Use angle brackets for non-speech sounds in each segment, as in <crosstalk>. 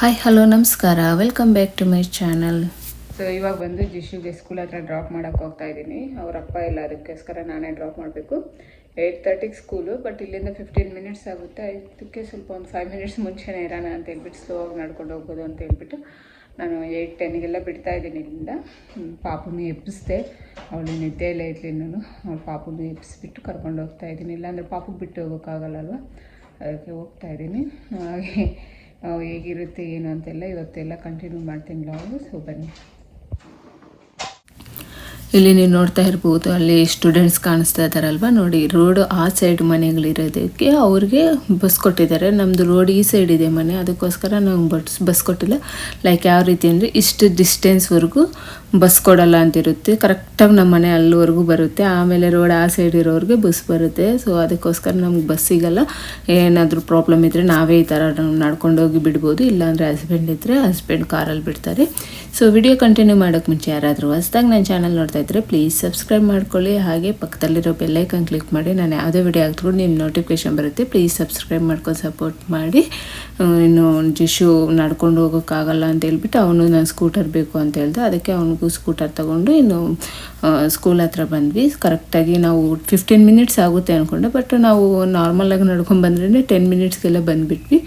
Hi hello ನಮಸ್ಕಾರ. Welcome back to my channel so ಇವಾಗ ಬಂದು ಜಿಶುಗೆ ಸ್ಕೂಲ್ ಹತ್ರ ಡ್ರಾಪ್ ಮಾಡೋಕೆ ಹೋಗ್ತಾ ಇದ್ದೀನಿ. ಅವ್ರ ಅಪ್ಪ ಇಲ್ಲ, ಅದಕ್ಕೋಸ್ಕರ ನಾನೇ ಡ್ರಾಪ್ ಮಾಡಬೇಕು. ಏಯ್ಟ್ ತರ್ಟಿಗೆ ಸ್ಕೂಲು ಬಟ್ ಇಲ್ಲಿಂದ ಫಿಫ್ಟೀನ್ ಮಿನಿಟ್ಸ್ ಆಗುತ್ತೆ. ಇದಕ್ಕೆ ಸ್ವಲ್ಪ ಒಂದು ಫೈವ್ ಮಿನಿಟ್ಸ್ ಮುಂಚೆನೇ ಇರೋಣ ಅಂತ ಹೇಳ್ಬಿಟ್ಟು ಸ್ಲೋ ಆಗಿ ನಡ್ಕೊಂಡು ಹೋಗ್ಬೋದು ಅಂತ ಹೇಳ್ಬಿಟ್ಟು ನಾನು ಏಯ್ಟ್ ಟೆನ್ಗೆಲ್ಲ ಬಿಡ್ತಾ ಇದ್ದೀನಿ ಇಲ್ಲಿಂದ. ಪಾಪುನೂ ಎಬ್ಬಿಸ್ದೆ. ಅವಳು ನಿದ್ದೆ ಇಲ್ಲ ಇರಲಿ ನಾನು ಅವಳು ಪಾಪುನ ಎಬ್ಬಿಸ್ಬಿಟ್ಟು ಕರ್ಕೊಂಡು ಹೋಗ್ತಾ ಇದ್ದೀನಿ. ಇಲ್ಲಾಂದರೆ ಪಾಪುಗೆ ಬಿಟ್ಟು ಹೋಗೋಕ್ಕಾಗಲ್ಲಲ್ವ ಅದಕ್ಕೆ ಹೋಗ್ತಾ ಇದ್ದೀನಿ. ಹಾಗೆ ಹೇಗಿರುತ್ತೆ ಏನು ಅಂತೆಲ್ಲ ಇವತ್ತೆಲ್ಲ ಕಂಟಿನ್ಯೂ ಮಾಡ್ತೀನಿ ಬ್ಲಾಗು ಸೊ ಬನ್ನಿ. ಇಲ್ಲಿ ನೀವು ನೋಡ್ತಾ ಇರ್ಬೋದು, ಅಲ್ಲಿ ಸ್ಟೂಡೆಂಟ್ಸ್ ಕಾಣಿಸ್ತಾ ಇದ್ದಾರಲ್ವ ನೋಡಿ ರೋಡ್ ಆ ಸೈಡ್ ಮನೆಗಳಿರೋದಕ್ಕೆ ಅವ್ರಿಗೆ ಬಸ್ ಕೊಟ್ಟಿದ್ದಾರೆ. ನಮ್ಮದು ರೋಡ್ ಈ ಸೈಡ್ ಇದೆ ಮನೆ. ಅದಕ್ಕೋಸ್ಕರ ನಾವು ಬಸ್ ಬಸ್ ಕೊಟ್ಟಿಲ್ಲ. ಲೈಕ್ ಯಾವ ರೀತಿ ಅಂದರೆ ಇಷ್ಟು ಡಿಸ್ಟೆನ್ಸ್ವರೆಗೂ ಬಸ್ ಕೊಡಲ್ಲ ಅಂತಿರುತ್ತೆ. ಕರೆಕ್ಟಾಗಿ ನಮ್ಮ ಮನೆ ಅಲ್ಲಿವರೆಗೂ ಬರುತ್ತೆ. ಆಮೇಲೆ ರೋಡ್ ಆ ಸೈಡ್ ಇರೋರಿಗೆ ಬಸ್ ಬರುತ್ತೆ. ಸೊ ಅದಕ್ಕೋಸ್ಕರ ನಮ್ಗೆ ಬಸ್ ಸಿಗಲ್ಲ. ಏನಾದರೂ ಪ್ರಾಬ್ಲಮ್ ಇದ್ದರೆ ನಾವೇ ಈ ಥರ ನಡ್ಕೊಂಡೋಗಿ ಬಿಡ್ಬೋದು. ಇಲ್ಲಾಂದರೆ ಹಸ್ಬೆಂಡ್ ಇದ್ದರೆ ಹಸ್ಬೆಂಡ್ ಕಾರಲ್ಲಿ ಬಿಡ್ತಾರೆ. ಸೊ ವಿಡಿಯೋ ಕಂಟಿನ್ಯೂ ಮಾಡೋಕ್ಕೆ ಮುಂಚೆ ಯಾರಾದರೂ ಹೊಸ್ದಾಗಿ ನನ್ನ ಚಾನಲ್ ನೋಡ್ತಾ ಇದ್ದರೆ ಪ್ಲೀಸ್ ಸಬ್ಸ್ಕ್ರೈಬ್ ಮಾಡ್ಕೊಳ್ಳಿ. ಹಾಗೆ ಪಕ್ಕದಲ್ಲಿರೋ ಬೆಲ್ಲೈಕನ್ ಕ್ಲಿಕ್ ಮಾಡಿ. ನಾನು ಯಾವುದೇ ವಿಡಿಯೋ ಹಾಕಿದ್ರು ನಿಮ್ಮ ನೋಟಿಫಿಕೇಶನ್ ಬರುತ್ತೆ. ಪ್ಲೀಸ್ ಸಬ್ಸ್ಕ್ರೈಬ್ ಮಾಡ್ಕೊಂಡು ಸಪೋರ್ಟ್ ಮಾಡಿ. ಇನ್ನು ಜಿಶು ನಡ್ಕೊಂಡು ಹೋಗೋಕ್ಕಾಗಲ್ಲ ಅಂತ ಹೇಳ್ಬಿಟ್ಟು ಅವನು ನಾನು ಸ್ಕೂಟರ್ ಬೇಕು ಅಂತ ಹೇಳ್ದೆ. ಅದಕ್ಕೆ ಅವನಿಗೂ ಸ್ಕೂಟರ್ ತೊಗೊಂಡು ಇನ್ನು ಸ್ಕೂಲ್ ಹತ್ರ ಬಂದ್ವಿ. ಕರೆಕ್ಟಾಗಿ ನಾವು ಫಿಫ್ಟೀನ್ ಮಿನಿಟ್ಸ್ ಆಗುತ್ತೆ ಅಂದ್ಕೊಂಡೆ ಬಟ್ ನಾವು ನಾರ್ಮಲಾಗಿ ನಡ್ಕೊಂಡು ಬಂದ್ರೇ ಟೆನ್ ಮಿನಿಟ್ಸ್ಗೆಲ್ಲ ಬಂದುಬಿಟ್ವಿ.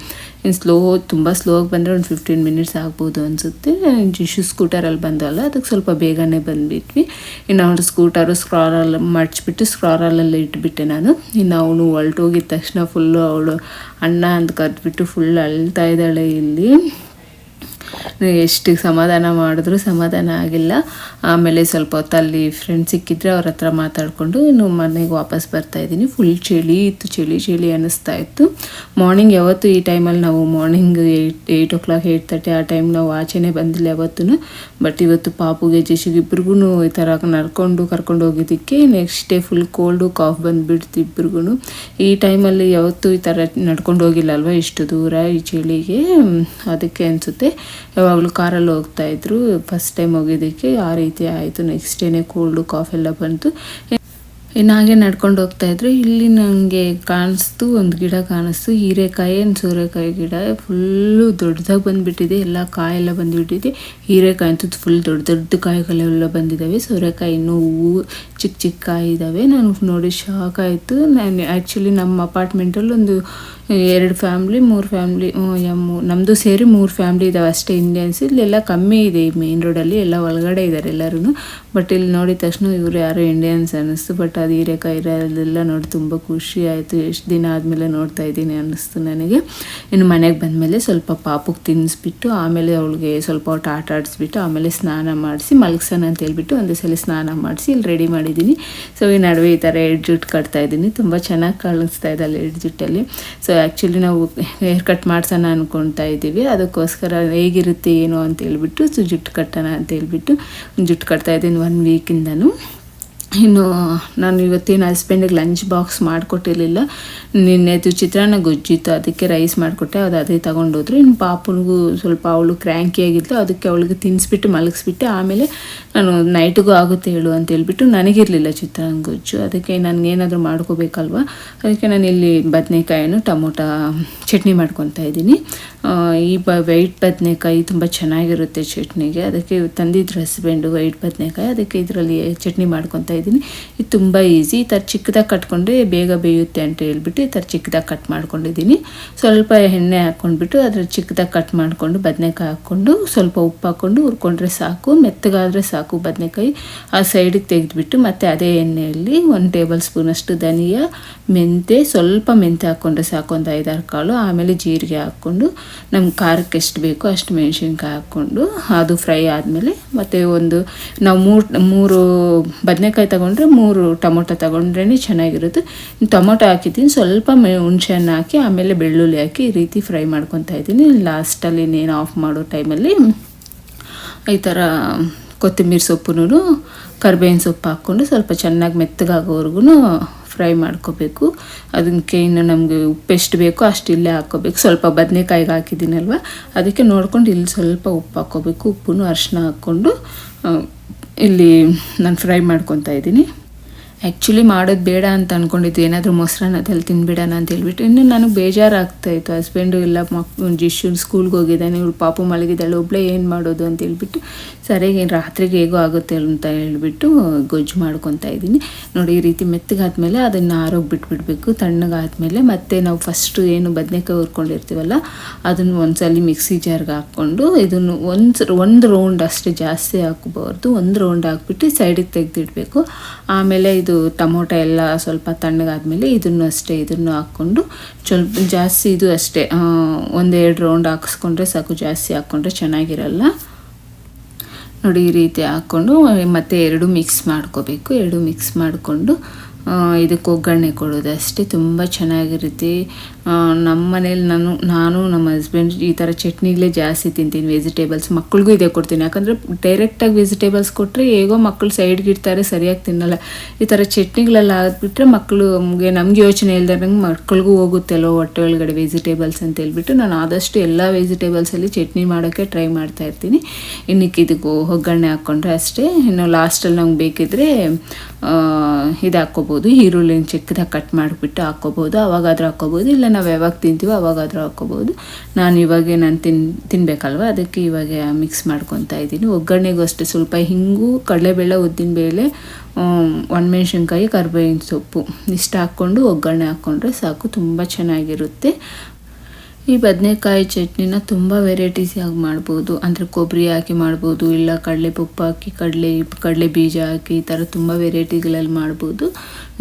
ಇನ್ನು ಸ್ಲೋ ತುಂಬ ಸ್ಲೋ ಆಗಿ ಬಂದರೆ ಒಂದು ಫಿಫ್ಟೀನ್ ಮಿನಿಟ್ಸ್ ಆಗ್ಬೋದು ಅನಿಸುತ್ತೆ. ಜಿಶು ಸ್ಕೂಟರಲ್ಲಿ ಬಂದಲ್ಲ, ಅದಕ್ಕೆ ಸ್ವಲ್ಪ ಬೇಗನೆ ಬಂದುಬಿಟ್ವಿ. ಇನ್ನು ಅವನು ಸ್ಕೂಟರು ಸ್ಕ್ರಾರಲ್ಲಿ ಮಡ್ಚಿಬಿಟ್ಟು ಸ್ಕ್ರಾರಲ್ಲೆಲ್ಲ ಇಟ್ಬಿಟ್ಟೆ ನಾನು ಇನ್ನು ಅವನು ಹೊಲ್ಟೋಗಿದ ತಕ್ಷಣ ಫುಲ್ಲು ಅವಳು ಅಣ್ಣ ಅಂತ ಕರೆದ್ಬಿಟ್ಟು ಫುಲ್ ಅಳ್ತಾ ಇದ್ದಾಳೆ ಇಲ್ಲಿ ಎಷ್ಟು ಸಮಾಧಾನ ಮಾಡಿದ್ರು ಸಮಾಧಾನ ಆಗಿಲ್ಲ. ಆಮೇಲೆ ಸ್ವಲ್ಪ ಹೊತ್ತು ಅಲ್ಲಿ ಫ್ರೆಂಡ್ಸ್ ಸಿಕ್ಕಿದ್ರೆ ಅವ್ರ ಹತ್ರ ಮಾತಾಡಿಕೊಂಡು ಇನ್ನು ಮನೆಗೆ ವಾಪಸ್ ಬರ್ತಾ ಇದ್ದೀನಿ. ಫುಲ್ ಚಳಿ ಇತ್ತು, ಚಳಿ ಚಳಿ ಅನ್ನಿಸ್ತಾ ಇತ್ತು. ಮಾರ್ನಿಂಗ್ ಯಾವತ್ತು ಈ ಟೈಮಲ್ಲಿ ನಾವು morning eight eight o'clock eight thirty ಆ ಟೈಮ್ ನಾವು ಆಚೆನೇ ಬಂದಿಲ್ಲ ಯಾವತ್ತೂ ಬಟ್ ಇವತ್ತು ಪಾಪುಗೆ, ಜೆಶಿಗೆ ಇಬ್ಬರಿಗೂ ಈ ಥರ ನಡ್ಕೊಂಡು, ಕರ್ಕೊಂಡು ಹೋಗಿದ್ದಕ್ಕೆ next day full cold cough ಬಂದುಬಿಡ್ತು ಇಬ್ರಿಗೂ ಈ ಟೈಮಲ್ಲಿ ಯಾವತ್ತೂ ಈ ಥರ ನಡ್ಕೊಂಡು ಹೋಗಿಲ್ಲ ಅಲ್ವಾ? ಇಷ್ಟು ದೂರ ಈ ಚಳಿಗೆ. ಅದಕ್ಕೆ ಅನಿಸುತ್ತೆ. ಯಾವಾಗಲೂ ಕಾರಲ್ಲಿ ಹೋಗ್ತಾ ಇದ್ರು. ಫಸ್ಟ್ ಟೈಮ್ ಹೋಗಿದ್ದಕ್ಕೆ ಆ ರೀತಿ ಆಯಿತು. ನೆಕ್ಸ್ಟ್ ಡೇನೇ ಕೋಲ್ಡು ಕಾಫ್ ಎಲ್ಲ ಬಂತು. ಇನ್ನು ಹಾಗೆ ನಡ್ಕೊಂಡು ಹೋಗ್ತಾ ಇದ್ರು. ಇಲ್ಲಿ ನನಗೆ ಕಾಣಿಸ್ತು, ಒಂದು ಗಿಡ ಕಾಣಿಸ್ತು. ಹೀರೆಕಾಯಿ ಏನು ಸೋರೆಕಾಯಿ ಗಿಡ ಫುಲ್ಲು ದೊಡ್ಡದಾಗಿ ಬಂದುಬಿಟ್ಟಿದೆ. ಎಲ್ಲ ಕಾಯೆಲ್ಲ ಬಂದುಬಿಟ್ಟಿದೆ. ಹೀರೆಕಾಯಿ ಅಂತೂ ಫುಲ್ ದೊಡ್ಡ ದೊಡ್ಡ ಕಾಯಿಗಳೆಲ್ಲ ಬಂದಿದ್ದಾವೆ ಸೋರೆಕಾಯಿ ಇನ್ನೂ ಹೂವು ಚಿಕ್ಕ ಚಿಕ್ಕ ಕಾಯಿ ಇದ್ದಾವೆ ನಾನು ನೋಡಿ ಶಾಕ್ ಆಯಿತು. ನಾನು ಆ್ಯಕ್ಚುಲಿ ನಮ್ಮ ಅಪಾರ್ಟ್ಮೆಂಟಲ್ಲಿ ಒಂದು ಎರಡು ಫ್ಯಾಮ್ಲಿ ಮೂರು ಫ್ಯಾಮ್ಲಿ ನಮ್ಮದು ಸೇರಿ ಮೂರು ಫ್ಯಾಮ್ಲಿ ಇದ್ದಾವೆ ಅಷ್ಟೇ ಇಂಡಿಯನ್ಸ್ ಇಲ್ಲೆಲ್ಲ ಕಮ್ಮಿ ಇದೆ ಈ ಮೇನ್ ರೋಡಲ್ಲಿ ಎಲ್ಲ ಒಳಗಡೆ ಇದ್ದಾರೆ ಎಲ್ಲರೂ ಬಟ್ ಇಲ್ಲಿ ನೋಡಿದ ತಕ್ಷಣ ಇವರು ಯಾರೋ ಇಂಡಿಯನ್ಸ್ ಅನ್ನಿಸ್ತು ಬಟ್ ಅದು ಹೀರೆಕಾಯಿ ಇರೋದೆಲ್ಲ ನೋಡಿ ತುಂಬ ಖುಷಿ ಆಯಿತು. ಎಷ್ಟು ದಿನ ಆದಮೇಲೆ ನೋಡ್ತಾ ಇದ್ದೀನಿ ಅನ್ನಿಸ್ತು ನನಗೆ. ಇನ್ನು ಮನೆಗೆ ಬಂದಮೇಲೆ ಸ್ವಲ್ಪ ಪಾಪಕ್ಕೆ ತಿನ್ನಿಸ್ಬಿಟ್ಟು ಆಮೇಲೆ ಅವಳಿಗೆ ಸ್ವಲ್ಪ ಅವ್ರು ಆಟ ಆಡಿಸ್ಬಿಟ್ಟು, ಆಮೇಲೆ ಸ್ನಾನ ಮಾಡಿಸಿ, ಮಲಗ್ಸೋಣ ಅಂತ ಹೇಳ್ಬಿಟ್ಟು ಒಂದೇ ಸಲ ಸ್ನಾನ ಮಾಡಿಸಿ ಇಲ್ಲಿ ರೆಡಿ ಮಾಡಿದ್ದೀನಿ. ಸೊ ಈ ನಡುವೆ ಈ ಥರ ಎಡ್ ಜುಟ್ಟು ಕಟ್ತಾ ಇದ್ದೀನಿ. ತುಂಬ ಚೆನ್ನಾಗಿ ಕಾಣಿಸ್ತಾ ಇದೆ ಅಲ್ಲಿ ಎಡ್ ಜುಟ್ಟಲ್ಲಿ. ಸೊ ಆ್ಯಕ್ಚುಲಿ ನಾವು ಹೇರ್ ಕಟ್ ಮಾಡ್ಸೋಣ ಅಂದ್ಕೊಳ್ತಾ ಇದ್ದೀವಿ. ಅದಕ್ಕೋಸ್ಕರ ಹೇಗಿರುತ್ತೆ, ಏನು ಅಂತ ಹೇಳ್ಬಿಟ್ಟು ಸೊ ಜುಟ್ಟು ಕಟ್ಟೋಣ ಅಂತ ಹೇಳ್ಬಿಟ್ಟು ಜುಟ್ಟು ಕಟ್ತಾ ಇದ್ದೀನಿ ಒನ್ ವೀಕಿಂದನೂ ಇನ್ನು ನಾನು ಇವತ್ತಿನ ಹಸ್ಬೆಂಡಿಗೆ ಲಂಚ್ ಬಾಕ್ಸ್ ಮಾಡಿಕೊಟ್ಟಿರಲಿಲ್ಲ. ನಿನ್ನೆದು ಚಿತ್ರಾನ್ನ ಗೊಜ್ಜಿತ್ತು, ಅದಕ್ಕೆ ರೈಸ್ ಮಾಡಿಕೊಟ್ಟೆ, ಅದು ಅದೇ ತೊಗೊಂಡೋದ್ರು. ಇನ್ನು ಪಾಪನಿಗೂ ಸ್ವಲ್ಪ ಅವಳು ಕ್ರ್ಯಾಂಕಿ ಆಗಿತ್ತು ಅದಕ್ಕೆ ಅವಳಿಗೆ ತಿನ್ನಿಸ್ಬಿಟ್ಟು ಮಲಗಿಸ್ಬಿಟ್ಟೆ. ಆಮೇಲೆ ನಾನು ನೈಟಿಗೂ ಆಗುತ್ತೆ ಹೇಳು ಅಂತ ಹೇಳ್ಬಿಟ್ಟು ನನಗಿರಲಿಲ್ಲ ಚಿತ್ರಾನ್ನ ಗೊಜ್ಜು. ಅದಕ್ಕೆ ನನಗೇನಾದರೂ ಮಾಡ್ಕೋಬೇಕಲ್ವ? ಅದಕ್ಕೆ ನಾನು ಇಲ್ಲಿ ಬದನೆಕಾಯನ್ನು ಟೊಮೊಟೊ ಚಟ್ನಿ ಮಾಡ್ಕೊತಾ ಇದ್ದೀನಿ. ಈ ಬ ವೈಟ್ ಬದನೆಕಾಯಿ ತುಂಬ ಚೆನ್ನಾಗಿರುತ್ತೆ ಚಟ್ನಿಗೆ. ಅದಕ್ಕೆ ತಂದಿದ್ರು ಹಸ್ಬೆಂಡು ವೈಟ್ ಬದನೆಕಾಯಿ. ಅದಕ್ಕೆ ಇದರಲ್ಲಿ ಚಟ್ನಿ ಮಾಡ್ಕೊತಾ ಇದ್ದೀನಿ. ಇದು ತುಂಬ ಈಸಿ ಈ ಥರ ಚಿಕ್ಕದಾಗಿ ಕಟ್ಕೊಂಡ್ರೆ ಬೇಗ ಬೇಯುತ್ತೆ ಅಂತ ಹೇಳ್ಬಿಟ್ಟು ಈ ಥರ ಚಿಕ್ಕದಾಗಿ ಕಟ್ ಮಾಡ್ಕೊಂಡಿದ್ದೀನಿ. ಸ್ವಲ್ಪ ಎಣ್ಣೆ ಹಾಕ್ಕೊಂಡ್ಬಿಟ್ಟು ಅದ್ರ ಚಿಕ್ಕದಾಗಿ ಕಟ್ ಮಾಡಿಕೊಂಡು ಬದನೆಕಾಯಿ ಹಾಕ್ಕೊಂಡು ಸ್ವಲ್ಪ ಉಪ್ಪು ಹಾಕ್ಕೊಂಡು ಹುರ್ಕೊಂಡ್ರೆ ಸಾಕು. ಮೆತ್ತಗಾದರೆ ಸಾಕು ಬದನೆಕಾಯಿ. ಆ ಸೈಡಿಗೆ ತೆಗೆದುಬಿಟ್ಟು ಮತ್ತು ಅದೇ ಎಣ್ಣೆಯಲ್ಲಿ ಒಂದು ಟೇಬಲ್ ಸ್ಪೂನಷ್ಟು ಧನಿಯಾ ಮೆಂತೆ ಸ್ವಲ್ಪ ಮೆಂತೆ ಹಾಕ್ಕೊಂಡ್ರೆ ಸಾಕು ಒಂದು ಐದಾರು ಕಾಳು. ಆಮೇಲೆ ಜೀರಿಗೆ ಹಾಕ್ಕೊಂಡು ನಮ್ಮ ಖಾರಕ್ಕೆ ಎಷ್ಟು ಬೇಕೋ ಅಷ್ಟು ಮೆಣಸಿನ್ಕಾಯಿ ಹಾಕ್ಕೊಂಡು ಅದು ಫ್ರೈ ಆದಮೇಲೆ ಮತ್ತು ಒಂದು ನಾವು ಮೂರು ಮೂರು ಬದನೆಕಾಯಿ ತಗೊಂಡ್ರೆ ಮೂರು ಟೊಮೊಟೊ ತಗೊಂಡ್ರೇ ಚೆನ್ನಾಗಿರುತ್ತೆ. ಟೊಮೊಟೊ ಹಾಕಿದ್ದೀನಿ, ಸ್ವಲ್ಪ ಹುಣ್ಸೆಹಣ್ಣು ಹಾಕಿ, ಆಮೇಲೆ ಬೆಳ್ಳುಳ್ಳಿ ಹಾಕಿ ಈ ರೀತಿ ಫ್ರೈ ಮಾಡ್ಕೊತಾ ಇದ್ದೀನಿ. ಲಾಸ್ಟಲ್ಲಿ ಇನ್ನೇನು ಆಫ್ ಮಾಡೋ ಟೈಮಲ್ಲಿ ಈ ಥರ ಕೊತ್ತಂಬರಿ ಸೊಪ್ಪು ಕರ್ಬೇವಿನ ಸೊಪ್ಪು ಹಾಕ್ಕೊಂಡು ಸ್ವಲ್ಪ ಚೆನ್ನಾಗಿ ಮೆತ್ತಗಾಗೋವರೆಗೂ ಫ್ರೈ ಮಾಡ್ಕೋಬೇಕು. ಅದಕ್ಕೆ ಇನ್ನು ನಮಗೆ ಉಪ್ಪು ಎಷ್ಟು ಬೇಕೋ ಅಷ್ಟು ಇಲ್ಲೇ ಹಾಕ್ಕೋಬೇಕು. ಸ್ವಲ್ಪ ಬದನೆಕಾಯಿಗೆ ಹಾಕಿದ್ದೀನಲ್ವ, ಅದಕ್ಕೆ ನೋಡ್ಕೊಂಡು ಇಲ್ಲಿ ಸ್ವಲ್ಪ ಉಪ್ಪು ಹಾಕ್ಕೋಬೇಕು. ಉಪ್ಪು ಅರಿಶಿನ ಹಾಕ್ಕೊಂಡು ಇಲ್ಲಿ ನಾನು ಫ್ರೈ ಮಾಡ್ಕೊತಾ ಇದ್ದೀನಿ. ಆ್ಯಕ್ಚುಲಿ ಮಾಡೋದು ಬೇಡ ಅಂತ ಅಂದ್ಕೊಂಡಿದ್ದು ಏನಾದರೂ ಮೊಸರನ್ನದಲ್ಲಿ ತಿನ್ಬಿಡೋಣ ಅಂತ ಹೇಳ್ಬಿಟ್ಟು, ಇನ್ನು ನನಗೆ ಬೇಜಾರಾಗ್ತಾಯಿತ್ತು ಹಸ್ಬೆಂಡು ಇಲ್ಲ ಮಕ್ ಜಿಶು ಸ್ಕೂಲ್ಗೆ ಹೋಗಿದ್ದಾನೆ, ಇವಳು ಪಾಪು ಮಲಗಿದ್ದಾಳೆ ಒಬ್ಬಳೇ ಏನು ಮಾಡೋದು ಅಂತ ಹೇಳ್ಬಿಟ್ಟು ಸರಿಯಾಗಿ ರಾತ್ರಿಗೆ ಹೇಗೋ ಆಗುತ್ತೆ ಅಂತ ಹೇಳ್ಬಿಟ್ಟು ಗೊಜ್ಜು ಮಾಡ್ಕೊತಾ ಇದ್ದೀನಿ. ನೋಡಿ, ಈ ರೀತಿ ಮೆತ್ತಗಾದ್ಮೇಲೆ ಅದನ್ನು ಆರೋಗಿ ಬಿಟ್ಬಿಡ್ಬೇಕು. ತಣ್ಣಗಾದ್ಮೇಲೆ ಮತ್ತೆ ನಾವು ಫಸ್ಟು ಏನು ಬದನೆಕಾಯಿ ಹುರ್ಕೊಂಡಿರ್ತೀವಲ್ಲ, ಅದನ್ನು ಒಂದ್ಸಲಿ ಮಿಕ್ಸಿ ಜಾರ್ಗೆ ಹಾಕ್ಕೊಂಡು ಇದನ್ನು ಒಂದು ಒಂದು ರೌಂಡ್ ಅಷ್ಟೇ ಜಾಸ್ತಿ ಹಾಕಬಾರ್ದು. ಒಂದು ರೌಂಡ್ ಹಾಕ್ಬಿಟ್ಟು ಸೈಡಿಗೆ ತೆಗೆದಿಡಬೇಕು. ಆಮೇಲೆ ಇದು ಟೊಮೊಟೊ ಎಲ್ಲ ಸ್ವಲ್ಪ ತಣ್ಣಗಾದ್ಮೇಲೆ ಇದನ್ನು ಅಷ್ಟೇ, ಇದನ್ನು ಹಾಕ್ಕೊಂಡು ಸ್ವಲ್ಪ ಜಾಸ್ತಿ ಇದು ಅಷ್ಟೇ ಒಂದೆರಡು ರೌಂಡ್ ಹಾಕಿಸ್ಕೊಂಡ್ರೆ ಸಾಕು, ಜಾಸ್ತಿ ಹಾಕ್ಕೊಂಡ್ರೆ ಚೆನ್ನಾಗಿರಲ್ಲ. ನೋಡಿ, ಈ ರೀತಿ ಹಾಕ್ಕೊಂಡು, ಮತ್ತೆ ಎರಡು ಮಿಕ್ಸ್ ಮಾಡ್ಕೋಬೇಕು. ಎರಡು ಮಿಕ್ಸ್ ಮಾಡಿಕೊಂಡು ಇದಕ್ಕೆ ಒಗ್ಗರಣೆ ಕೊಡೋದು ಅಷ್ಟೇ. ತುಂಬ ಚೆನ್ನಾಗಿರುತ್ತೆ. ನಮ್ಮ ಮನೇಲಿ ನಾನು ನಾನು, ನಮ್ಮ ಹಸ್ಬೆಂಡ್ ಈ ಥರ ಚಟ್ನಿಗಳೇ ಜಾಸ್ತಿ ತಿಂತೀನಿ ವೆಜಿಟೇಬಲ್ಸ್ ಮಕ್ಕಳಿಗೂ ಇದೇ ಕೊಡ್ತೀನಿ. ಯಾಕಂದರೆ ಡೈರೆಕ್ಟಾಗಿ ವೆಜಿಟೇಬಲ್ಸ್ ಕೊಟ್ಟರೆ ಹೇಗೋ ಮಕ್ಕಳು ಸೈಡ್ಗೆ ಇಡ್ತಾರೆ ಸರಿಯಾಗಿ ತಿನ್ನಲ್ಲ. ಈ ಥರ ಚಟ್ನಿಗಳೆಲ್ಲ ಆಗಿಬಿಟ್ರೆ ಮಕ್ಕಳು ನಮಗೆ, ನಮ್ಗೆ ಯೋಚನೆ ಇಲ್ದಂಗೆ ಮಕ್ಕಳಿಗೂ ಹೋಗುತ್ತೆ ಅಲ್ಲೋ ಹೊಟ್ಟೆ ಒಳಗಡೆ ವೆಜಿಟೇಬಲ್ಸ್ ಅಂತ ಹೇಳ್ಬಿಟ್ಟು. ನಾನು ಆದಷ್ಟು ಎಲ್ಲ ವೆಜಿಟೇಬಲ್ಸಲ್ಲಿ ಚಟ್ನಿ ಮಾಡೋಕ್ಕೆ ಟ್ರೈ ಮಾಡ್ತಾ ಇರ್ತೀನಿ. ಇನ್ನಕ್ಕೆ ಇದಕ್ಕೂ ಒಗ್ಗರಣೆ ಹಾಕ್ಕೊಂಡ್ರೆ ಅಷ್ಟೇ. ಇನ್ನು ಲಾಸ್ಟಲ್ಲಿ ನಮ್ಗೆ ಬೇಕಿದ್ರೆ ಇದು ಹಾಕ್ಕೋಬೋದು ಈರುಳ್ಳಿನ ಚಿಕ್ಕದಾಗಿ ಕಟ್ ಮಾಡಿಬಿಟ್ಟು ಹಾಕ್ಕೋಬೋದು ಅವಾಗಾದ್ರೂ ಹಾಕ್ಕೋಬೋದು ಇಲ್ಲ ನಾವು ಯಾವಾಗ ತಿಂತೀವೋ ಅವಾಗಾದರೂ ಹಾಕ್ಕೋಬೋದು. ನಾನು ಇವಾಗೆ ನಾನು ತಿನ್ ತಿನ್ನಬೇಕಲ್ವ ಅದಕ್ಕೆ ಇವಾಗ ಮಿಕ್ಸ್ ಮಾಡ್ಕೊತಾ ಇದ್ದೀನಿ. ಒಗ್ಗರಣೆಗೂ ಅಷ್ಟೇ ಸ್ವಲ್ಪ ಹಿಂಗು, ಕಡಲೆಬೇಳೆ ಉದ್ದಿನಬೇಳೆ ಒಣಮೆಣ್ಸಿನ್ಕಾಯಿ, ಕರ್ಬೇವಿನ ಸೊಪ್ಪು ಇಷ್ಟು ಹಾಕ್ಕೊಂಡು ಒಗ್ಗರಣೆ ಹಾಕ್ಕೊಂಡ್ರೆ ಸಾಕು, ತುಂಬ ಚೆನ್ನಾಗಿರುತ್ತೆ. ಈ ಬದನೆಕಾಯಿ ಚಟ್ನಿನ ತುಂಬ ವೆರೈಟೀಸಾಗಿ ಮಾಡ್ಬೋದು. ಅಂದರೆ ಕೊಬ್ಬರಿ ಹಾಕಿ ಮಾಡ್ಬೋದು, ಇಲ್ಲ ಕಡಲೆ ಪಪ್ಪು ಹಾಕಿ, ಕಡಲೆ ಕಡಲೆ ಬೀಜ ಹಾಕಿ ಈ ಥರ ತುಂಬ ವೆರೈಟಿಗಳಲ್ಲಿ ಮಾಡ್ಬೋದು.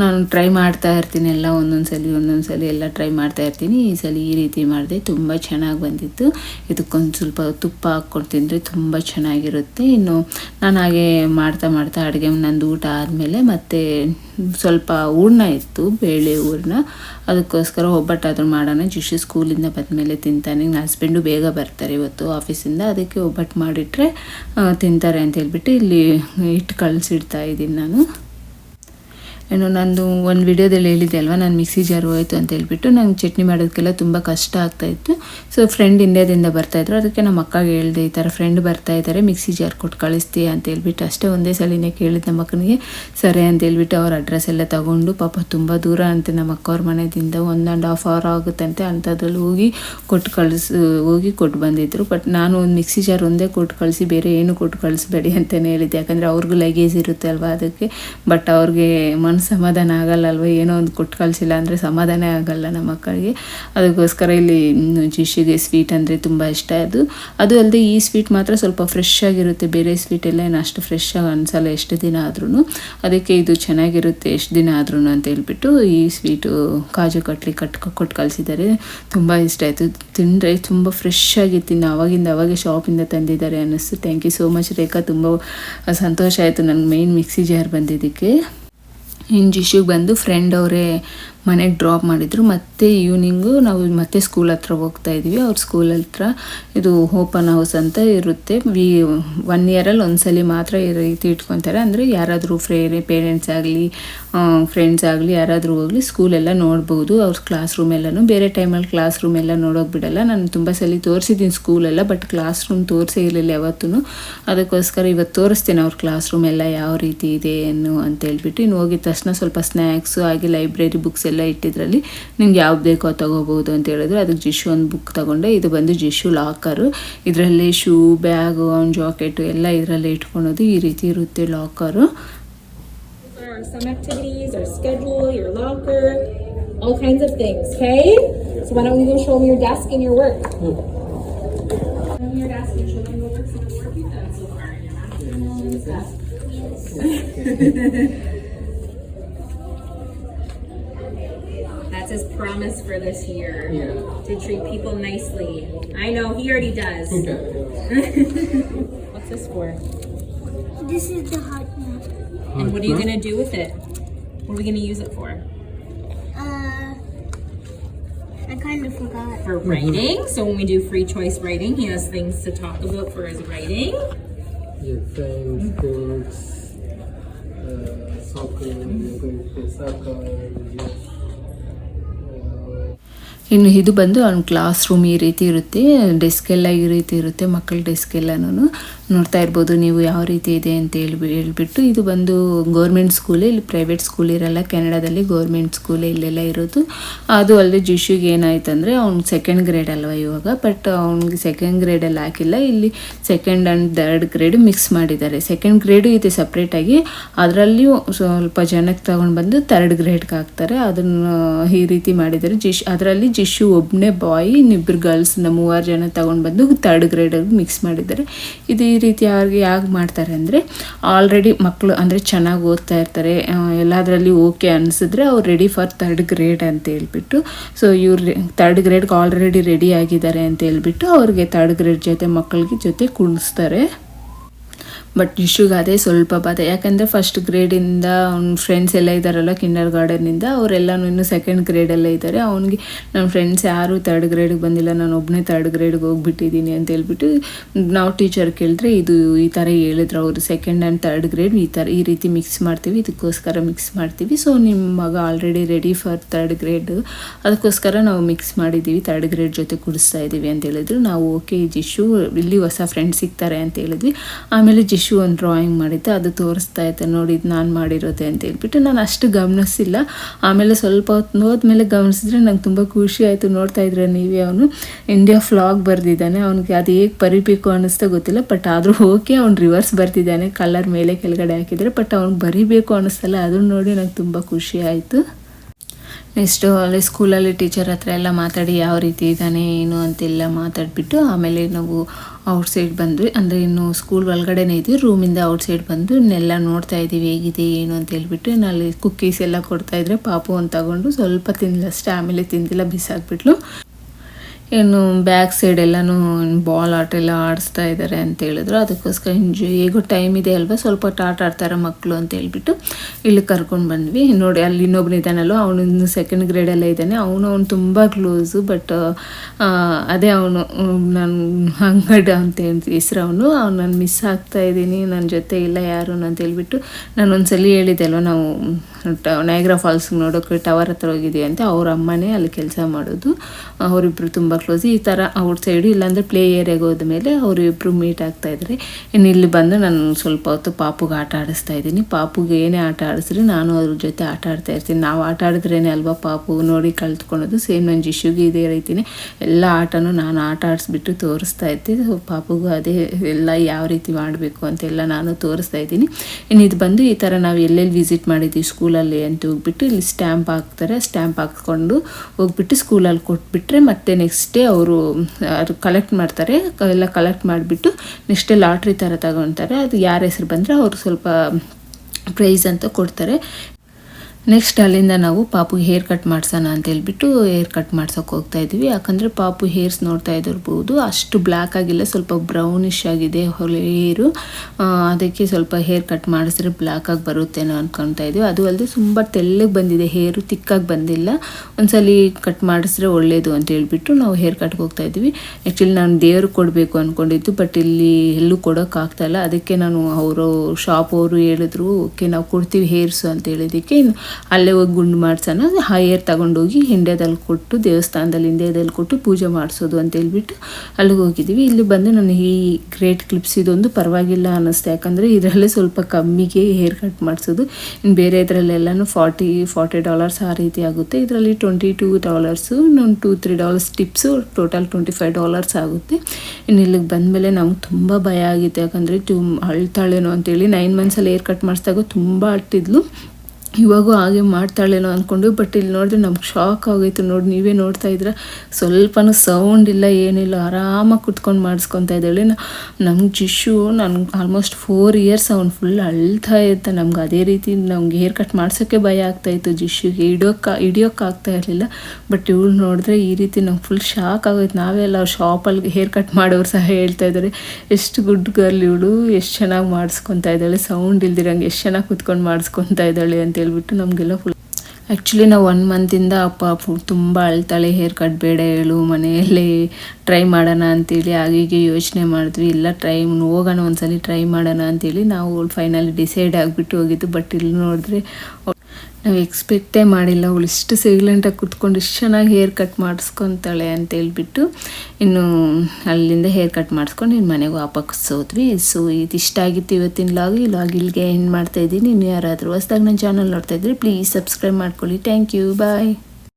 ನಾನು ಟ್ರೈ ಮಾಡ್ತಾ ಇರ್ತೀನಿ ಎಲ್ಲ ಒಂದೊಂದು ಸಲ ಒಂದೊಂದು ಸಲ ಎಲ್ಲ ಟ್ರೈ ಮಾಡ್ತಾ ಇರ್ತೀನಿ. ಈ ಸಲ ಈ ರೀತಿ ಮಾಡಿದೆ ತುಂಬ ಚೆನ್ನಾಗಿ ಬಂದಿತ್ತು. ಇದಕ್ಕೊಂದು ಸ್ವಲ್ಪ ತುಪ್ಪ ಹಾಕ್ಕೊಂಡು ತಿಂದರೆ ತುಂಬ ಚೆನ್ನಾಗಿರುತ್ತೆ. ಇನ್ನು ನಾನು ಹಾಗೆ ಮಾಡ್ತಾ ಮಾಡ್ತಾ ಅಡುಗೆ, ನಂದು ಊಟ ಆದಮೇಲೆ ಮತ್ತೆ ಸ್ವಲ್ಪ ಹೂರ್ಣ ಇತ್ತು, ಬೇಳೆ ಹೂರ್ಣ. ಅದಕ್ಕೋಸ್ಕರ ಒಬ್ಬಟ್ಟಾದರೂ ಮಾಡೋಣ. ಜಿಶು ಸ್ಕೂಲಿಂದ ಬಂದಮೇಲೆ ತಿಂತಾನೆ. ನನ್ನ ಹಸ್ಬೆಂಡು ಬೇಗ ಬರ್ತಾರೆ ಇವತ್ತು ಆಫೀಸಿಂದ. ಅದಕ್ಕೆ ಒಬ್ಬಟ್ಟು ಮಾಡಿಟ್ರೆ ತಿಂತಾರೆ ಅಂತ ಹೇಳ್ಬಿಟ್ಟು ಇಲ್ಲಿ ಹಿಟ್ಟು ಕಳಿಸಿಡ್ತಾ ಇದ್ದೀನಿ ನಾನು. ಏನು ನಂದು ಒಂದು ವಿಡಿಯೋದಲ್ಲಿ ಹೇಳಿದ್ದೆ ಅಲ್ವಾ, ನಾನು ಮಿಕ್ಸಿ ಜಾರ್ ಹೋಯ್ತು ಅಂತ ಹೇಳ್ಬಿಟ್ಟು, ನಂಗೆ ಚಟ್ನಿ ಮಾಡೋದಕ್ಕೆಲ್ಲ ತುಂಬ ಕಷ್ಟ ಆಗ್ತಾಯಿತ್ತು ಸೊ ಫ್ರೆಂಡ್ ಇಂಡಿಯಾದಿಂದ ಬರ್ತಾಯಿದ್ರು ಅದಕ್ಕೆ ನಮ್ಮ ಅಕ್ಕಗೆ ಹೇಳಿದೆ, ಈ ಥರ ಫ್ರೆಂಡ್ ಬರ್ತಾ ಇದ್ದಾರೆ ಮಿಕ್ಸಿ ಜಾರ್ ಕೊಟ್ಟು ಕಳಿಸ್ತೀಯ ಅಂತ ಹೇಳ್ಬಿಟ್ಟು ಅಷ್ಟೇ ಒಂದೇ ಸಲಿನೇ ಕೇಳಿದ್ದು ನಮ್ಮ ಅಕ್ಕನಿಗೆ, ಸರಿ ಅಂತ ಹೇಳ್ಬಿಟ್ಟು ಅವ್ರ ಅಡ್ರೆಸ್ ಎಲ್ಲ ತಗೊಂಡು, ಪಾಪ ತುಂಬ ದೂರ ಅಂತೆ ನಮ್ಮ ಅಕ್ಕವ್ರ ಮನೆಯಿಂದ ಒಂದು ಆ್ಯಂಡ್ ಹಾಫ್ ಅವರ್ ಆಗುತ್ತಂತೆ ಅಂಥದ್ರಲ್ಲಿ ಹೋಗಿ ಕೊಟ್ಟು ಕಳಿಸ್, ಹೋಗಿ ಕೊಟ್ಟು ಬಂದಿದ್ರು. ಬಟ್ ನಾನು ಒಂದು ಮಿಕ್ಸಿ ಜಾರ್ ಒಂದೇ ಕೊಟ್ಟು ಕಳಿಸಿ, ಬೇರೆ ಏನು ಕೊಟ್ಟು ಕಳಿಸ್ಬೇಡಿ ಅಂತಲೇ ಹೇಳಿದ್ದೆ. ಯಾಕಂದರೆ ಅವ್ರಿಗೂ ಲಗೇಜ್ ಇರುತ್ತೆ ಅಲ್ವಾ ಅದಕ್ಕೆ. ಬಟ್ ಅವ್ರಿಗೆ ಮನಸ್ಸು ಸಮಾಧಾನ ಆಗಲ್ಲ ಅಲ್ವ ಏನೋ ಒಂದು ಕೊಟ್ಟು ಕಳಿಸಿಲ್ಲ ಅಂದರೆ ಸಮಾಧಾನ ಆಗಲ್ಲ ನಮ್ಮ ಮಕ್ಕಳಿಗೆ. ಅದಕ್ಕೋಸ್ಕರ ಇಲ್ಲಿ ಜಿಶಿಗೆ ಸ್ವೀಟ್ ಅಂದರೆ ತುಂಬ ಇಷ್ಟ. ಅದು ಅದು ಅಲ್ಲದೆ ಈ ಸ್ವೀಟ್ ಮಾತ್ರ ಸ್ವಲ್ಪ ಫ್ರೆಶ್ ಆಗಿರುತ್ತೆ. ಬೇರೆ ಸ್ವೀಟ್ ಎಲ್ಲ ಏನು ಅಷ್ಟು ಫ್ರೆಶ್ ಆಗಿ ಅನಿಸಲ್ಲ ಎಷ್ಟು ದಿನ ಆದ್ರೂ ಅದಕ್ಕೆ ಇದು ಚೆನ್ನಾಗಿರುತ್ತೆ ಎಷ್ಟು ದಿನ ಆದ್ರೂ ಅಂತ ಹೇಳ್ಬಿಟ್ಟು ಈ ಸ್ವೀಟು ಕಾಜು ಕಟ್ಲಿ ಕಟ್, ಕೊಟ್ಟು ಕಳಿಸಿದ್ದಾರೆ. ತುಂಬ ಇಷ್ಟ ಆಯಿತು. ತಿಂದರೆ ತುಂಬ ಫ್ರೆಶ್ ಆಗಿ ಇನ್ನು ಅವಾಗಿಂದ ಅವಾಗೆ ಶಾಪಿಂದ ತಂದಿದ್ದಾರೆ ಅನ್ನಿಸ್ತು. Thank you so much Rekha. ತುಂಬ ಸಂತೋಷ ಆಯಿತು. ನನಗೆ ಮೈನ್ ಮಿಕ್ಸಿ ಜಾರ್ ಬಂದಿದ್ದಕ್ಕೆ. ಜಿಶುಗೆ ಬಂದು ಫ್ರೆಂಡ್ ಅವರೇ ಮನೆಗೆ ಡ್ರಾಪ್ ಮಾಡಿದರು. ಮತ್ತೆ ಈವ್ನಿಂಗು ನಾವು ಮತ್ತೆ ಸ್ಕೂಲ್ ಹತ್ರ ಹೋಗ್ತಾ ಇದ್ವಿ. ಅವ್ರ ಸ್ಕೂಲ್ ಹತ್ರ ಇದು ಓಪನ್ ಹೌಸ್ ಅಂತ ಇರುತ್ತೆ. ವಿ ಒನ್ ಇಯರಲ್ಲಿ ಒಂದ್ಸಲಿ ಮಾತ್ರ ಈ ರೀತಿ ಇಟ್ಕೊತಾರೆ. ಅಂದರೆ ಯಾರಾದರೂ ಫ್ರೇ ಪೇರೆಂಟ್ಸ್ ಆಗಲಿ ಫ್ರೆಂಡ್ಸ್ ಆಗಲಿ ಯಾರಾದರೂ ಹೋಗಲಿ ಸ್ಕೂಲೆಲ್ಲ ನೋಡ್ಬೋದು. ಅವ್ರ ಕ್ಲಾಸ್ ರೂಮ್ ಎಲ್ಲನೂ ಬೇರೆ ಟೈಮಲ್ಲಿ ಕ್ಲಾಸ್ ರೂಮ್ ಎಲ್ಲ ನೋಡೋಕೆ ಬಿಡಲ್ಲ. ನಾನು ತುಂಬ ಸಲ ತೋರಿಸಿದ್ದೀನಿ ಸ್ಕೂಲೆಲ್ಲ ಬಟ್ ಕ್ಲಾಸ್ ರೂಮ್ ತೋರಿಸೇ ಇರಲಿಲ್ಲ ಯಾವತ್ತೂ ಅದಕ್ಕೋಸ್ಕರ ಇವತ್ತು ತೋರಿಸ್ತೀನಿ ಅವ್ರ ಕ್ಲಾಸ್ ರೂಮ್ ಎಲ್ಲ ಯಾವ ರೀತಿ ಇದೆ ಏನು ಅಂತ ಹೇಳ್ಬಿಟ್ಟು ಇನ್ನು ಹೋಗಿದ ತಕ್ಷಣ ಸ್ವಲ್ಪ ಸ್ನ್ಯಾಕ್ಸು ಹಾಗೆ ಲೈಬ್ರರಿ ಬುಕ್ಸ್ ಎಲ್ಲ ಇಟ್ಟಿದ್ರಲ್ಲಿ ನಿಮ್ಗೆ ಯಾವ್ದು ಬೇಕೋ ಅದು ತಗೋಬೋದು ಅಂತ ಹೇಳಿದ್ರು ಅದಕ್ಕೆ ಜಿಶು ಒಂದು ಬುಕ್ ತಗೊಂಡೆ ಇದು ಬಂದು ಜಿಶು ಲಾಕರು ಇದರಲ್ಲಿ ಶೂ ಬ್ಯಾಗು ಅವ್ನ ಜಾಕೆಟು ಎಲ್ಲ ಇದರಲ್ಲೇ ಇಟ್ಕೊಳೋದು ಈ ರೀತಿ ಇರುತ್ತೆ ಲಾಕರು for some activities, schedule, your locker, all kinds of things, okay? So why don't we go show them your desk and your work? Show them your desk and show them your work, so the work you've done so far in your master's. That's his promise for this year, to treat people nicely. I know, he already does. <laughs> What's this for? This is the hot map. And what are you gonna do with it? What are we gonna use it for? Uh, I kind of forgot. for writing. So when we do free choice writing, he has things to talk about for his writing. your friends, sports, uh, soccer, you're going to play soccer, yes. Uh, ಇನ್ನು ಇದು ಬಂದು ಅವ್ನ class room ಈ ರೀತಿ ಇರುತ್ತೆ desk ಎಲ್ಲ ಈ ರೀತಿ ಇರುತ್ತೆ, ಮಕ್ಕಳ ಡೆಸ್ಕ್ ಎಲ್ಲನೂ ನೋಡ್ತಾ ಇರ್ಬೋದು. ನೀವು ಯಾವ ರೀತಿ ಇದೆ ಅಂತ ಹೇಳ್ಬಿ, ಹೇಳ್ಬಿಟ್ಟು ಇದು ಬಂದು ಗೌರ್ಮೆಂಟ್ ಸ್ಕೂಲ್ ಇಲ್ಲಿ ಪ್ರೈವೇಟ್ ಸ್ಕೂಲ್ ಇರಲ್ಲ ಕೆನಡಾದಲ್ಲಿ ಗೌರ್ಮೆಂಟ್ ಸ್ಕೂಲ್ ಇಲ್ಲೆಲ್ಲ ಇರೋದು. ಅದು ಅಲ್ಲದೆ ಜಿಶುಗೆ ಏನಾಯ್ತು ಅಂದರೆ ಅವ್ನು ಸೆಕೆಂಡ್ ಗ್ರೇಡ್ ಅಲ್ವಾ ಇವಾಗ ಬಟ್ ಅವ್ನಿಗೆ ಸೆಕೆಂಡ್ ಗ್ರೇಡಲ್ಲಿ ಹಾಕಿಲ್ಲ. ಇಲ್ಲಿ second and third grade mix ಮಾಡಿದ್ದಾರೆ. ಸೆಕೆಂಡ್ ಗ್ರೇಡು ಇದೆ ಸಪ್ರೇಟಾಗಿ ಅದರಲ್ಲಿಯೂ ಸ್ವಲ್ಪ ಜನಕ್ಕೆ ತಗೊಂಡು ಬಂದು ಥರ್ಡ್ ಗ್ರೇಡ್ಗೆ ಹಾಕ್ತಾರೆ. ಅದನ್ನು ಈ ರೀತಿ ಮಾಡಿದ್ದಾರೆ. ಜಿಶ್ ಅದರಲ್ಲಿ ಜಿಶು ಒಬ್ಬನೇ ಬಾಯ್ ಇನ್ನಿಬ್ಬರು ಗರ್ಲ್ಸ್ನ ಮೂವರು ಜನ ತಗೊಂಡು ಬಂದು ಥರ್ಡ್ ಗ್ರೇಡಲ್ಲಿ ಮಿಕ್ಸ್ ಮಾಡಿದ್ದಾರೆ. ಇದು ಈ ರೀತಿ ಅವ್ರಿಗೆ ಯಾಕೆ ಮಾಡ್ತಾರೆ ಅಂದರೆ ಆಲ್ರೆಡಿ ಮಕ್ಕಳು ಅಂದರೆ ಚೆನ್ನಾಗಿ ಓದ್ತಾ ಇರ್ತಾರೆ ಎಲ್ಲದರಲ್ಲಿ ಓಕೆ ಅನಿಸಿದ್ರೆ ಅವ್ರು ರೆಡಿ ಫಾರ್ ಥರ್ಡ್ ಗ್ರೇಡ್ ಅಂತ ಹೇಳ್ಬಿಟ್ಟು ಸೊ ಇವ್ರು ಥರ್ಡ್ ಗ್ರೇಡ್ಗೆ ಆಲ್ರೆಡಿ ರೆಡಿ ಆಗಿದ್ದಾರೆ ಅಂತ ಹೇಳ್ಬಿಟ್ಟು ಅವ್ರಿಗೆ ಥರ್ಡ್ ಗ್ರೇಡ್ ಜೊತೆ ಮಕ್ಕಳಿಗೆ ಜೊತೆ ಕುಣಿಸ್ತಾರೆ. ಬಟ್ ಇಶ್ಯೂಗೆ ಅದೇ ಸ್ವಲ್ಪ ಬಾಧೆ ಯಾಕಂದರೆ ಫಸ್ಟ್ ಗ್ರೇಡಿಂದ ಅವ್ನ ಫ್ರೆಂಡ್ಸ್ ಎಲ್ಲ ಇದ್ದಾರಲ್ಲ ಕಿಂಡರ್ ಗಾರ್ಡನ್ನಿಂದ ಅವರೆಲ್ಲನೂ ಇನ್ನೂ ಸೆಕೆಂಡ್ ಗ್ರೇಡಲ್ಲೇ ಇದ್ದಾರೆ ಅವ್ನಿಗೆ ನಮ್ಮ ಫ್ರೆಂಡ್ಸ್ ಯಾರೂ ತರ್ಡ್ ಗ್ರೇಡಿಗೆ ಬಂದಿಲ್ಲ ನಾನು ಒಬ್ಬನೇ ತರ್ಡ್ ಗ್ರೇಡ್ಗೆ ಹೋಗ್ಬಿಟ್ಟಿದ್ದೀನಿ ಅಂತ ಹೇಳ್ಬಿಟ್ಟು ನಾವು ಟೀಚರ್ ಕೇಳಿದ್ರೆ ಇದು ಈ ಥರ ಹೇಳಿದ್ರು ಅವರು ಸೆಕೆಂಡ್ ಆ್ಯಂಡ್ ತರ್ಡ್ ಗ್ರೇಡ್ ಈ ಥರ ಈ ರೀತಿ ಮಿಕ್ಸ್ ಮಾಡ್ತೀವಿ ಇದಕ್ಕೋಸ್ಕರ ಮಿಕ್ಸ್ ಮಾಡ್ತೀವಿ ಸೊ ನಿಮ್ಮ ಮಗ already ready for third grade ಅದಕ್ಕೋಸ್ಕರ ನಾವು ಮಿಕ್ಸ್ ಮಾಡಿದ್ದೀವಿ ತರ್ಡ್ ಗ್ರೇಡ್ ಜೊತೆ ಕುಡಿಸ್ತಾ ಇದ್ದೀವಿ ಅಂತ ಹೇಳಿದ್ರು ನಾವು ಓಕೆ ಜಿಶು ಇಲ್ಲಿ ಹೊಸ ಫ್ರೆಂಡ್ಸ್ ಸಿಗ್ತಾರೆ ಅಂತ ಹೇಳಿದ್ವಿ ಆಮೇಲೆ ಜಿಶು ಒಂದು ಡ್ರಾಯಿಂಗ್ ಮಾಡಿದ್ದೆ, ಅದು ತೋರಿಸ್ತಾ ಇತ್ತು ನೋಡಿ ಇದು ನಾನು ಮಾಡಿರೋದೆ ಅಂತ ಹೇಳ್ಬಿಟ್ಟು ನಾನು ಅಷ್ಟು ಗಮನಿಸಿಲ್ಲ ಆಮೇಲೆ ಸ್ವಲ್ಪ ಹೊತ್ತು ನೋದ್ಮೇಲೆ ಗಮನಿಸಿದ್ರೆ ನಂಗೆ ತುಂಬ ಖುಷಿ ಆಯಿತು ನೋಡ್ತಾ ಇದ್ರೆ ನೀವೇ ಅವನು. ಇಂಡಿಯಾ ಫ್ಲಾಗ್ ಬರೆದಿದ್ದಾನೆ, ಅವ್ನಿಗೆ ಅದು ಹೇಗೆ ಬರಿಬೇಕು ಅನ್ನಿಸ್ತಾ ಗೊತ್ತಿಲ್ಲ ಬಟ್ ಆದರೂ ಓಕೆ ಅವ್ನು ರಿವರ್ಸ್ ಬರ್ತಿದ್ದಾನೆ ಕಲರ್ ಮೇಲೆ ಕೆಳಗಡೆ ಹಾಕಿದರೆ ಬಟ್ ಅವ್ನಿಗೆ ಬರಿಬೇಕು ಅನ್ನಿಸ್ತಲ್ಲ, ಅದನ್ನು ನೋಡಿ ನಂಗೆ ತುಂಬ ಖುಷಿ ಆಯಿತು. ನೆಕ್ಸ್ಟು ಅಲ್ಲಿ ಸ್ಕೂಲಲ್ಲಿ ಟೀಚರ್ ಹತ್ರ ಎಲ್ಲ ಮಾತಾಡಿ ಯಾವ ರೀತಿ ಇದ್ದಾನೆ, ಏನು ಅಂತೆಲ್ಲ ಮಾತಾಡಿಬಿಟ್ಟು ಆಮೇಲೆ ನಾವು ಔಟ್ಸೈಡ್ ಬಂದ್ವಿ. ಅಂದರೆ ಇನ್ನು ಸ್ಕೂಲ್ ಒಳಗಡೆನೇ ಇದ್ವಿ. ರೂಮಿಂದ ಔಟ್ಸೈಡ್ ಬಂದು ಇನ್ನೆಲ್ಲ ನೋಡ್ತಾ ಇದ್ದೀವಿ, ಹೇಗಿದೆ, ಏನು ಅಂತ ಹೇಳ್ಬಿಟ್ಟು ಅಲ್ಲಿ ಕುಕ್ಕೀಸ್ ಎಲ್ಲ ಕೊಡ್ತಾ ಇದ್ರೆ ಪಾಪು ಅಂತ ತಗೊಂಡು ಸ್ವಲ್ಪ ತಿಂದಲಷ್ಟೇ ಆಮೇಲೆ ತಿಂದಿಲ್ಲ, ಬಿಸಾಕ್ಬಿಟ್ಲು. ಇನ್ನು ಬ್ಯಾಕ್ ಸೈಡ್ ಎಲ್ಲಾನು ಬಾಲ್ ಆಟ ಎಲ್ಲ ಆಡಿಸ್ತಾ ಇದ್ದಾರೆ ಅಂತ ಹೇಳಿದ್ರು. ಅದಕ್ಕೋಸ್ಕರ ಹೇಗೋ ಟೈಮ್ ಇದೆ ಅಲ್ವಾ? ಸ್ವಲ್ಪ ಹೊತ್ತು ಆಟ ಆಡ್ತಾರೆ ಮಕ್ಕಳು ಅಂತ ಹೇಳ್ಬಿಟ್ಟು ಇಲ್ಲಿ ಕರ್ಕೊಂಡು ಬಂದ್ವಿ. ನೋಡಿ, ಅಲ್ಲಿ ಇನ್ನೊಬ್ನು ಇದ್ದಾನಲ್ವ ಅವನು ಸೆಕೆಂಡ್ ಗ್ರೇಡೆಲ್ಲ ಇದ್ದಾನೆ ಅವನು, ಅವ್ನು ತುಂಬ ಕ್ಲೋಸು ಬಟ್ ಅದೇ ಅವನು ನಾನು ಅಂಗಡ ಅಂತ ಹೆಸ್ರು ಅವನು ಅವ್ನು ನಾನು ಮಿಸ್ ಆಗ್ತಾ ಇದ್ದೀನಿ. ನನ್ನ ಜೊತೆ ಇಲ್ಲ ಯಾರು ಅಂತ ಹೇಳ್ಬಿಟ್ಟು ನಾನು ಒಂದ್ಸಲಿ ಹೇಳಿದೆ ಅಲ್ವ? ನಾವು ನೈಗ್ರಾ ಫಾಲ್ಸ್ಗೆ ನೋಡೋಕೆ ಟವರ್ ಹತ್ರ ಹೋಗಿದ್ದೀವಿ ಅಂತ ಅವ್ರ ಅಮ್ಮನೇ ಅಲ್ಲಿ ಕೆಲಸ ಮಾಡೋದು. ಅವರಿಬ್ಬರು ತುಂಬ ಕ್ಲೋಸ್ ಈ ಥರ ಔಟ್ ಸೈಡು ಇಲ್ಲಾಂದರೆ ಪ್ಲೇ ಏರಿಯಾಗೆ ಹೋದ ಮೇಲೆ ಅವರಿಬ್ಬರು ಮೀಟ್ ಆಗ್ತಾ ಇದ್ದಾರೆ. ಇನ್ನು ಇಲ್ಲಿ ಬಂದು ನಾನು ಸ್ವಲ್ಪ ಹೊತ್ತು ಪಾಪುಗೆ ಆಟ ಆಡಿಸ್ತಾ ಇದ್ದೀನಿ. ಪಾಪುಗೆ ಏನೇ ಆಟ ಆಡಿಸ್ರಿ, ನಾನು ಅದ್ರ ಜೊತೆ ಆಟ ಆಡ್ತಾ ಇರ್ತೀನಿ. ನಾವು ಆಟ ಆಡಿದ್ರೇನೆ ಅಲ್ವಾ ಪಾಪು? ನೋಡಿ ಕಲ್ತ್ಕೊಳೋದು ಸೇಮ್ ನನ್ನ ಜಿಶುಗೆ ಇದೇ ರೀತಿನೇ. ಎಲ್ಲ ಆಟನೂ ನಾನು ಆಟ ಆಡಿಸ್ಬಿಟ್ಟು ತೋರಿಸ್ತಾ ಸೊ ಪಾಪುಗೂ ಅದೇ ಎಲ್ಲ ಯಾವ ರೀತಿ ಮಾಡಬೇಕು ಅಂತೆಲ್ಲ ನಾನು ತೋರಿಸ್ತಾ ಇದ್ದೀನಿ. ಇನ್ನು ಇದು ಬಂದು ಈ ಥರ ನಾವು ಎಲ್ಲೆಲ್ಲಿ ವಿಸಿಟ್ ಮಾಡಿದ್ದೀವಿ ಸ್ಕೂಲಲ್ಲಿ ಅಂತ ಹೋಗ್ಬಿಟ್ಟು ಇಲ್ಲಿ ಸ್ಟ್ಯಾಂಪ್ ಹಾಕ್ತಾರೆ, ಸ್ಟ್ಯಾಂಪ್ ಹಾಕ್ಕೊಂಡು ಹೋಗ್ಬಿಟ್ಟು ಸ್ಕೂಲಲ್ಲಿ ಕೊಟ್ಬಿಟ್ರೆ ಮತ್ತೆ ನೆಕ್ಸ್ಟ್ ಡೇ ಅವರು, ಅದು ಕಲೆಕ್ಟ್ ಮಾಡ್ತಾರೆ. ಎಲ್ಲ ಕಲೆಕ್ಟ್ ಮಾಡಿಬಿಟ್ಟು ನೆಕ್ಸ್ಟ್ ಡೇ ಲಾಟ್ರಿ ಥರ ತಗೊತಾರೆ ಅದು ಯಾರ ಹೆಸರು ಬಂದರೆ ಅವರು ಸ್ವಲ್ಪ ಪ್ರೈಸ್ ಅಂತ ಕೊಡ್ತಾರೆ. ನೆಕ್ಸ್ಟ್ ಅಲ್ಲಿಂದ ನಾವು ಪಾಪು ಹೇರ್ ಕಟ್ ಮಾಡ್ಸೋಣ ಅಂತ ಹೇಳ್ಬಿಟ್ಟು ಹೇರ್ ಕಟ್ ಮಾಡ್ಸೋಕೆ ಹೋಗ್ತಾ ಇದ್ವಿ. ಯಾಕಂದರೆ ಪಾಪು ಹೇರ್ಸ್ ನೋಡ್ತಾ ಇದ್ದಿರ್ಬೋದು. ಅಷ್ಟು ಬ್ಲ್ಯಾಕ್ ಆಗಿಲ್ಲ, ಸ್ವಲ್ಪ ಬ್ರೌನಿಶ್ ಆಗಿದೆ ಹೊಲೆ ಹೇರು ಅದಕ್ಕೆ ಸ್ವಲ್ಪ ಹೇರ್ ಕಟ್ ಮಾಡಿಸಿದ್ರೆ ಬ್ಲ್ಯಾಕಾಗಿ ಬರುತ್ತೇನೋ ಅಂದ್ಕೊತಾ ಇದ್ವಿ. ಅದು ಅಲ್ಲದೆ ತುಂಬ ತೆಳ್ಳಗೆ ಬಂದಿದೆ ಹೇರು ತಿಕ್ಕಾಗಿ ಬಂದಿಲ್ಲ. ಒಂದ್ಸಲಿ ಕಟ್ ಮಾಡಿಸಿದ್ರೆ ಒಳ್ಳೇದು ಅಂತ ಹೇಳ್ಬಿಟ್ಟು ನಾವು ಹೇರ್ ಕಟ್ಗೆ ಹೋಗ್ತಾ ಇದ್ವಿ. ಆ್ಯಕ್ಚುಲಿ ನಾನು ದೇವ್ರಿಗೆ ಕೊಡಬೇಕು ಅಂದ್ಕೊಂಡಿದ್ದು ಬಟ್ ಇಲ್ಲಿ ಎಲ್ಲೂ ಕೊಡೋಕ್ಕಾಗ್ತಾಯಿಲ್ಲ ಅದಕ್ಕೆ ನಾನು ಅವರು ಶಾಪ್ ಅವರು ಹೇಳಿದ್ರು ಓಕೆ ನಾವು ಕೊಡ್ತೀವಿ ಹೇರ್ಸು ಅಂತ ಹೇಳಿದ್ದಕ್ಕೆ ಅಲ್ಲೇ ಹೋಗಿ ಗುಂಡು ಮಾಡ್ಸೋಣ. ಹೈಯರ್ ತಗೊಂಡೋಗಿ ಇಂಡಿಯಾದಲ್ಲಿ ಕೊಟ್ಟು, ದೇವಸ್ಥಾನದಲ್ಲಿ ಇಂಡಿಯಾದಲ್ಲಿ ಕೊಟ್ಟು ಪೂಜೆ ಮಾಡಿಸೋದು ಅಂತ ಹೇಳ್ಬಿಟ್ಟು ಅಲ್ಲಿಗೆ ಹೋಗಿದ್ದೀವಿ. ಇಲ್ಲಿ ಬಂದು ನನಗೆ ಈ ಗ್ರೇಟ್ ಕ್ಲಿಪ್ಸ್ ಇದೊಂದು ಪರವಾಗಿಲ್ಲ ಅನ್ನಿಸ್ತು ಯಾಕಂದರೆ ಇದರಲ್ಲೇ ಸ್ವಲ್ಪ ಕಮ್ಮಿಗೆ ಹೇರ್ ಕಟ್ ಮಾಡಿಸೋದು. ಇನ್ನು ಬೇರೆ ಇದರಲ್ಲೆಲ್ಲನೂ ಫಾರ್ಟಿ ಫಾರ್ಟಿ ಡಾಲರ್ಸ್ ಆ ರೀತಿ ಆಗುತ್ತೆ. ಇದರಲ್ಲಿ ಟ್ವೆಂಟಿ ಟೂ ಡಾಲರ್ಸು ಇನ್ನೊಂದು two three dollars tips total twenty five dollars ಆಗುತ್ತೆ. ಇನ್ನು ಇಲ್ಲಿಗೆ ಬಂದಮೇಲೆ ನಮ್ಗೆ ತುಂಬ ಭಯ ಆಗಿತ್ತು. ಯಾಕಂದರೆ ತುಂಬ ಅಳ್ತಾಳೇನೋ ಅಂತೇಳಿ ನೈನ್ ಮಂತ್ಸಲ್ಲಿ ಹೇರ್ ಕಟ್ ಮಾಡಿಸ್ದಾಗ ತುಂಬ ಅಳ್ತಿದ್ಲು. ಇವಾಗೂ ಹಾಗೆ ಮಾಡ್ತಾಳೇನೋ ಅಂದ್ಕೊಂಡು ಬಟ್ ಇಲ್ಲಿ ನೋಡಿದ್ರೆ ನಮ್ಗೆ ಶಾಕ್ ಆಗೋಯ್ತು. ನೋಡಿ, ನೀವೇ ನೋಡ್ತಾ ಇದ್ರೆ ಸ್ವಲ್ಪನೂ ಸೌಂಡ್ ಇಲ್ಲ, ಏನಿಲ್ಲ. ಆರಾಮಾಗಿ ಕುತ್ಕೊಂಡು ಮಾಡಿಸ್ಕೊತಾ ಇದ್ದಾಳೆ ನಮ್ಮ ಜಿಶು ನನ್ಗೆ ಆಲ್ಮೋಸ್ಟ್ ಫೋರ್ ಇಯರ್ಸ್ ಅವ್ನು ಫುಲ್ ಅಳ್ತಾ ಇರ್ತಾನೆ. ನಮ್ಗೆ ಅದೇ ರೀತಿ ನಮ್ಗೆ ಹೇರ್ ಕಟ್ ಮಾಡ್ಸೋಕ್ಕೆ ಭಯ ಆಗ್ತಾಯಿತ್ತು ಜಿಶುಗೆ ಹಿಡಿಯೋಕ್ಕೆ ಹಿಡಿಯೋಕೆ ಆಗ್ತಾ ಇರಲಿಲ್ಲ. ಬಟ್ ಇವಳು ನೋಡಿದ್ರೆ ಈ ರೀತಿ ನಮ್ಗೆ ಫುಲ್ ಶಾಕ್ ಆಗೋಯ್ತು. ನಾವೆಲ್ಲ ಶಾಪಲ್ಲಿ ಹೇರ್ ಕಟ್ ಮಾಡೋರು ಸಹ ಹೇಳ್ತಾ ಇದ್ದಾರೆ. ಎಷ್ಟು ಗುಡ್ ಗರ್ಲ್ ಇವಳು. ಎಷ್ಟು ಚೆನ್ನಾಗಿ ಮಾಡಿಸ್ಕೊತಾ ಇದ್ದಾಳೆ. ಸೌಂಡ್ ಇಲ್ದಿರಂಗೆ ಎಷ್ಟು ಚೆನ್ನಾಗಿ ಕುತ್ಕೊಂಡು ಮಾಡಿಸ್ಕೊತಾ ಇದ್ದಾಳೆ ಅಂತ ಹೇಳ್ಬಿಟ್ಟು ನಮಗೆಲ್ಲ ಫುಲ್ ಆ್ಯಕ್ಚುಲಿ ನಾವು ಒನ್ ಮಂತಿಂದ ಅಪ್ಪ ಫು ತುಂಬ ಅಳ್ತಾಳೆ ಹೇರ್ ಕಟ್ ಬೇಡ ಹೇಳು, ಮನೆಯಲ್ಲೇ ಟ್ರೈ ಮಾಡೋಣ ಅಂತೇಳಿ ಆಗೀಗೆ ಯೋಚನೆ ಮಾಡಿದ್ವಿ. ಇಲ್ಲ ಟ್ರೈ ಹೋಗೋಣ ಒಂದ್ಸಲಿ ಟ್ರೈ ಮಾಡೋಣ ಅಂತೇಳಿ ನಾವು ಫೈನಲಿ ಡಿಸೈಡ್ ಆಗಿಬಿಟ್ಟು ಹೋಗಿದ್ದು. ಬಟ್ ಇಲ್ಲಿ ನೋಡಿದ್ರೆ ನಾವು ಎಕ್ಸ್ಪೆಕ್ಟೇ ಮಾಡಿಲ್ಲ. ಅವಳು ಇಷ್ಟು ಸೈಲೆಂಟಾಗಿ ಕುತ್ಕೊಂಡು ಇಷ್ಟು ಚೆನ್ನಾಗಿ ಹೇರ್ ಕಟ್ ಮಾಡಿಸ್ಕೊತಾಳೆ ಅಂತ ಹೇಳ್ಬಿಟ್ಟು ಇನ್ನು ಅಲ್ಲಿಂದ ಹೇರ್ ಕಟ್ ಮಾಡಿಸ್ಕೊಂಡು ಇನ್ನು ಮನೆಗೆ ವಾಪಸ್ ಹೋದ್ವಿ. ಸೊ ಇದು ಇಷ್ಟ ಆಗಿತ್ತು ಇವತ್ತಿನ ಲಾಗ್ ಈ ಲಾಗ್ ಇಲ್ಲಿಗೆ ಎಂಡ್ ಮಾಡ್ತಾ ಇದ್ದೀನಿ. ಇನ್ನು ಯಾರಾದರೂ ಹೊಸ್ದಾಗಿ ನನ್ನ ಚಾನಲ್ ನೋಡ್ತಾಯಿದ್ರೆ ಪ್ಲೀಸ್ ಸಬ್ಸ್ಕ್ರೈಬ್ ಮಾಡ್ಕೊಳ್ಳಿ. Thank you bye